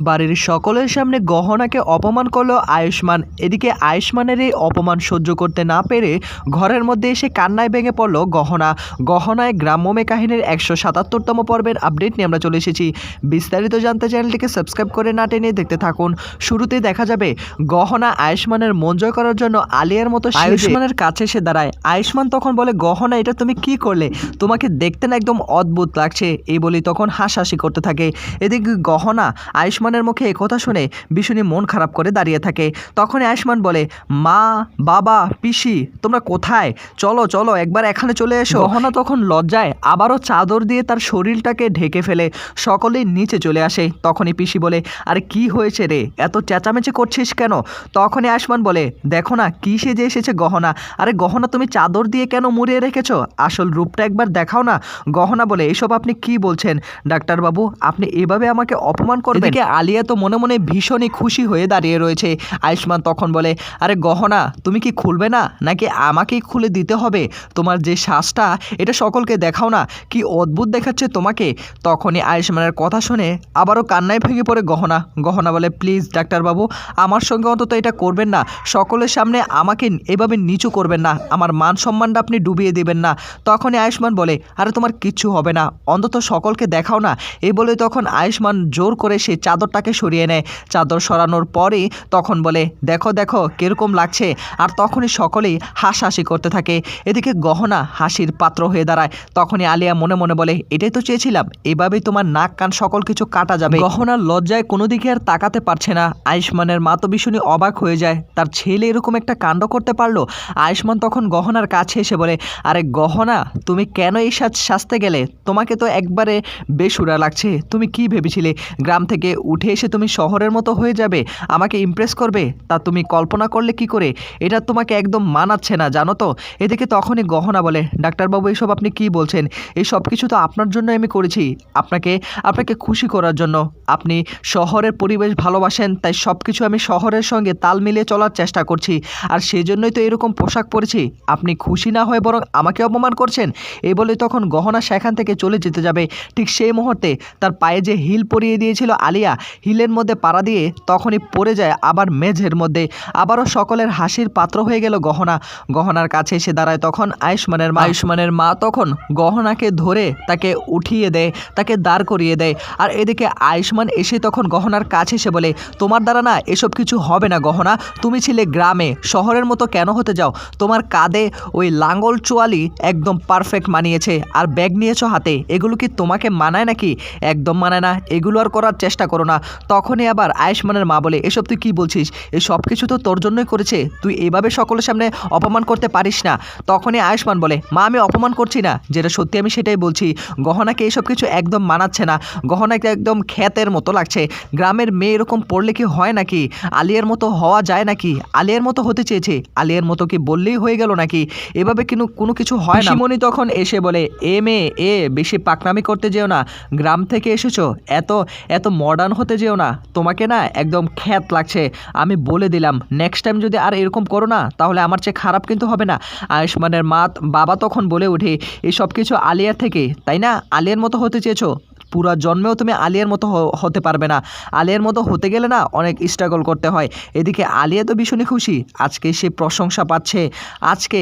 বাড়ির সকলের সামনে গহনাকে অপমান করল আয়ুষ্মান। এদিকে আয়ুষ্মানের এই অপমান সহ্য করতে না পেরে ঘরের মধ্যে এসে কান্নায় ভেঙে পড়ল গহনা। গহনায় গ্রাম্যমে কাহিনীর একশো সাতাত্তরতম পর্বের আপডেট নিয়ে আমরা চলে এসেছি। বিস্তারিত জানতে চ্যানেলটিকে সাবস্ক্রাইব করে না টেনে দেখতে থাকুন। শুরুতে দেখা যাবে, গহনা আয়ুষ্মানের মন জয় করার জন্য আলিয়ার মতো আয়ুষ্মানের কাছে এসে দাঁড়ায়। আয়ুষ্মান তখন বলে, গহনা, এটা তুমি কি করলে? তোমাকে দেখতে না একদম অদ্ভুত লাগছে। এই বলি তখন হাসাহাসি করতে থাকে। এদিকে গহনা আয়ুষ্মানের মুখে কথা শুনে ভীষণই মন খারাপ করে দাঁড়িয়ে থাকে। তখনই আয়ুষ্মান বলে মা বাবা পিসি তোমরা কোথায়? চলো চলো একবার এখানে চলে এসো। গহনা তখন লজ্জায় আবারও চাদর দিয়ে তার শরীরটাকে ঢেকে ফেলে সকলেই নিচে চলে আসে। তখনই পিসি বলে আর কি হয়েছে রে? এত চেঁচামেচি করছিস কেন? তখনই আয়ুষ্মান বলে দেখো না কি সেজে এসেছে গহনা। আরে গহনা তুমি চাদর দিয়ে কেন মুড়িয়ে রেখেছো? আসল রূপটা একবার দেখাও না। গহনা বলে এসব আপনি কি বলছেন? ডাক্তারবাবু আপনি এভাবে আমাকে অপমান করবেন? আলিয়া তো মনে মনে ভীষণই খুশি হয়ে দাঁড়িয়ে রয়েছে। আয়ুষ্মান তখন বলে, আরে গহনা, তুমি কি খুলবে না? নাকি আমাকেই খুলে দিতে হবে? তোমার যে শ্বাসটা, এটা সকলকে দেখাও না। কি অদ্ভুত দেখাচ্ছে তোমাকে? তখনই আয়ুষ্মানের কথা শুনে আবারও কান্নায় ভেঙে পড়ে গহনা। গহনা বলে, প্লিজ, ডাক্তারবাবু, আমার সঙ্গে অন্তত এটা করবেন না। সকলের সামনে আমাকে এভাবে নিচু করবেন না। আমার মান সম্মানটা আপনি ডুবিয়ে দেবেন না। তখনই আয়ুষ্মান বলে, আরে তোমার কিচ্ছু হবে না। অন্তত সকলকে দেখাও না। এই বলে তখন আয়ুষ্মান জোর করে সে সেই চাদরটাকে সরিয়ে নেয়। চাদর সরানোর পরেই তখন বলে, দেখো দেখো, কীরকম লাগছে। আর তখনই সকলেই হাসাহাসি করতে থাকে। এদিকে গহনা হাসির পাত্র হয়ে দাঁড়ায়। তখনই আলিয়া মনে মনে বলে, এটাই তো চেয়েছিলাম, এভাবেই তোমার নাক কান সকল কিছু কাটা যাবে। গহনার লজ্জায় কোনো দিকে আর তাকাতে পারছে না। আয়ুষ্মানের মা তো ভীষণই অবাক হয়ে যায়। তার ছেলে এরকম একটা কাণ্ড করতে পারল? আয়ুষ্মান তখন গহনার কাছে এসে বলে, আরে গহনা, তুমি কেন এই সাজ সাজতে গেলে? তোমাকে তো একবারে বেসুরা লাগছে। তুমি কি ভেবেছিলে? গ্রাম থেকে উঠে এসে তুমি শহরের মতো হয়ে যাবে, আমাকে ইমপ্রেস করবে? তা তুমি কল্পনা করলে কি করে? এটা তোমাকে একদম মানাচ্ছে না, জানো তো? এদিকে তখনই গহনা বলে, ডাক্তারবাবু এইসব আপনি কি বলছেন? এই সব কিছু তো আপনার জন্য আমি করেছি। আপনাকে আপনাকে খুশি করার জন্য। আপনি শহরের পরিবেশ ভালোবাসেন, তাই সব কিছু আমি শহরের সঙ্গে তাল মিলিয়ে চলার চেষ্টা করছি। আর সেই জন্যই তো এরকম পোশাক পরেছি। আপনি খুশি না হয়ে বরং আমাকে অপমান করছেন? এই বলে তখন গহনা সেখান থেকে চলে যেতে যাবে। ঠিক সেই মুহূর্তে তার পায়ে যে হিল পরিয়ে দিয়েছিল আলিয়া হিলের মধ্যে পাড়া দিয়ে তখনই পড়ে যায় আবার মেঝের মধ্যে। আবারও সকলের হাসির পাত্র হয়ে গেল গহনা। গহনার কাছে এসে দাঁড়ায় তখন আয়ুষ্মানের মা। আয়ুষ্মানের মা তখন গহনাকে ধরে তাকে উঠিয়ে দেয়, তাকে দাঁড় করিয়ে দেয়। আর এদিকে আয়ুষ্মান এসে তখন গহনার কাছে এসে বলে, তোমার দ্বারা না এসব কিছু হবে না গহনা। তুমি ছিলে গ্রামে, শহরের মতো কেন হতে যাও? তোমার কাঁধে ওই লাঙ্গল চোয়ালি একদম পারফেক্ট মানিয়েছে। আর ব্যাগ নিয়েছো হাতে, এগুলো কি তোমাকে মানায় নাকি? একদম মানায় না, এগুলো আর করার চেষ্টা করো না। তখনই আবার আয়ুষ্মানের মা বলে, এসব তুই কি বলছিস? এই সব কিছু তো তোর জন্যই করেছে। তুই এভাবে সকলের সামনে অপমান করতে পারিস না। তখনই আয়ুষ্মান বলে, মা, আমি অপমান করছি না। যেটা সত্যি আমি সেটাই বলছি। গহনাকে এসব কিছু একদম মানাচ্ছে না। গহনাকে একদম খ্যাতের মতো লাগছে। গ্রামের মেয়ে এরকম পড়লে কি হয় নাকি? আলিয়ার মতো হওয়া যায় নাকি? আলিয়ার মতো হতে চেয়েছে। আলিয়ার মতো কি বললেই হয়ে গেল নাকি? এভাবে কিন্তু কোনো কিছু হয় না। শিমনি তখন এসে বলে, এ মেয়ে, এ, বেশি পাকনামি করতে যেও না। গ্রাম থেকে এসেছ? এত এত মডার্ন হতে যেও না। তোমাকে না একদম খ্যাত লাগছে। আমি বলে দিলাম নেক্সট টাইম যদি আর এরকম করো না, তাহলে আমার চেয়ে খারাপ কিন্তু হবে না। আয়ুষ্মানের মা, বাবা তখন বলে ওঠে এই সব কিছু আলিয়ার থেকে, তাই না? আলিয়ার মতো হতে চেয়েছো? পুরো জন্মেও তুমি আলিয়ার মতো হতে পারবে না। আলিয়ার মতো হতে গেলে না অনেক স্ট্রাগল করতে হয়। এদিকে আলিয়া তো ভীষণই খুশি। আজকে সে প্রশংসা পাচ্ছে। আজকে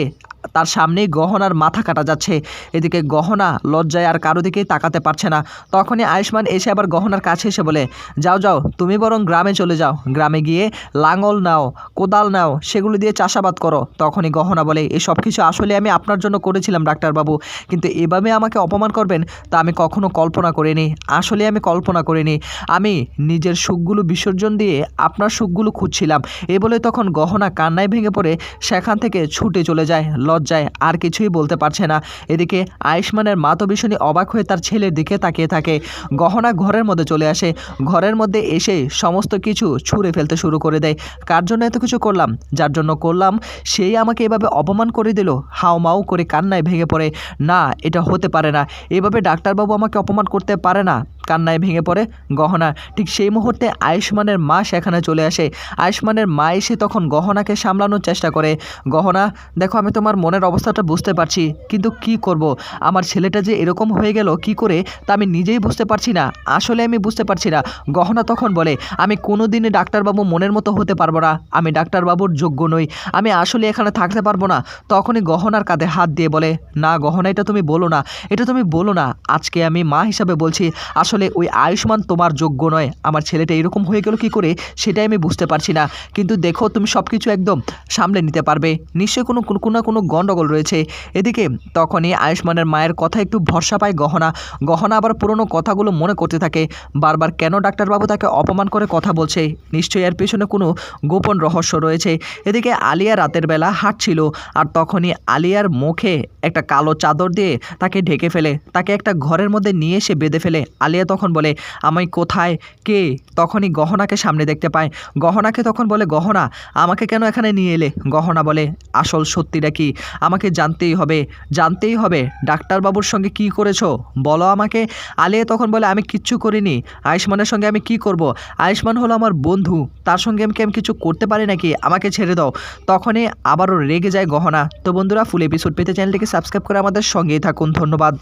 তার সামনেই গহনার মাথা কাটা যাচ্ছে। এদিকে গহনা লজ্জায় আর কারও দিকেই তাকাতে পারছে না। তখনই আয়ুষ্মান এসে আবার গহনার কাছে এসে বলে, যাও যাও, তুমি বরং গ্রামে চলে যাও। গ্রামে গিয়ে লাঙল নাও, কোদাল নাও, সেগুলো দিয়ে চাষাবাদ করো। তখনই গহনা বলে এই সব কিছু আসলে আমি আপনার জন্য করেছিলাম, ডাক্তারবাবু। কিন্তু এভাবে আমাকে অপমান করবেন, তা আমি কখনো কল্পনা করিনি। আসলে আমি কল্পনা করিনি। আমি নিজের সুখগুলো বিসর্জন দিয়ে আপনার সুখগুলো খুঁজছিলাম। এ বলে তখন গহনা কান্নায় ভেঙে পড়ে, সেখান থেকে ছুটে চলে যায়। লজ্জায় আর কিছুই বলতে পারছে না। এদিকে আয়ুষ্মানের মা তো ভীষণই অবাক হয়ে তার ছেলের দিকে তাকিয়ে থাকে। গহনা ঘরের মধ্যে চলে আসে। ঘরের মধ্যে এসে সমস্ত কিছু ছুঁড়ে ফেলতে শুরু করে দেয়। কার জন্য এত কিছু করলাম? যার জন্য করলাম? সেই আমাকে এভাবে অপমান করে দিল। হাও মাও করে কান্নায় ভেঙে পড়ে। না, এটা হতে পারে না। এভাবে ডাক্তারবাবু আমাকে অপমান করতে পারে না। কান্নায় ভেঙে পড়ে গহনা। ঠিক সেই মুহূর্তে আয়ুষ্মানের মা সেখানে চলে আসে। আয়ুষ্মানের মা এসে তখন গহনাকে সামলানোর চেষ্টা করে। গহনা, দেখো আমি তোমার মনের অবস্থাটা বুঝতে পারছি, কিন্তু কি করব? আমার ছেলেটা যে এরকম হয়ে গেল কি করে তা আমি নিজেই বুঝতে পারছি না। আসলে আমি বুঝতে পারছি না। গহনা তখন বলে, আমি কোনো দিনই ডাক্তারবাবু মনের মতো হতে পারব না। আমি ডাক্তারবাবুর যোগ্য নই। আমি আসলে এখানে থাকতে পারব না। তখনই গহনার কাঁধে হাত দিয়ে বলে, না গহনা, এটা তুমি বলো না। এটা তুমি বলো না। আজকে আমি মা হিসাবে বলছি, আসলে ওই আয়ুষ্মান তোমার যোগ্য নয়। আমার ছেলেটা এরকম হয়ে গেল কি করে সেটাই আমি বুঝতে পারছি না। কিন্তু দেখো, তুমি সব কিছু একদম সামলে নিতে পারবে। নিশ্চয়ই কোনো কোনো না কোনো গণ্ডগোল রয়েছে। এদিকে তখনই আয়ুষ্মানের মায়ের কথা একটু ভরসা পায় গহনা। গহনা আবার পুরনো কথাগুলো মনে করতে থাকে। বারবার কেন ডাক্তারবাবু তাকে অপমান করে কথা বলছে? নিশ্চয়ই এর পেছনে কোনো গোপন রহস্য রয়েছে। এদিকে আলিয়া রাতের বেলা হাঁটছিল আর তখনই আলিয়ার মুখে একটা কালো চাদর দিয়ে তাকে ঢেকে ফেলে। তাকে একটা ঘরের মধ্যে নিয়ে এসে বেঁধে ফেলে। আলিয়া তখন বলে আমি কোথায়? কে? তখনই গহনাকে সামনে দেখতে পায়। গহনাকে তখন বলে, গহনা, আমাকে কেন এখানে নিয়ে এলে? গহনা বলে, আসল সত্যিটা কি? আমাকে জানতেই হবে। জানতেই হবে। ডাক্তারবাবুর সঙ্গে কি করেছ? বলো আমাকে। আলিয়া তখন বলে, আমি কিচ্ছু করিনি। আয়ুষ্মানের সঙ্গে আমি কি করব? আয়ুষ্মান হলো আমার বন্ধু। তার সঙ্গে আমি আমি কিছু করতে পারি নাকি? আমাকে ছেড়ে দাও। তখনই আবারও রেগে যায় গহনা। তো বন্ধুরা, ফুল এপিসোড পেতে চ্যানেলটিকে সাবস্ক্রাইব করে আমাদের সঙ্গেই থাকুন। ধন্যবাদ।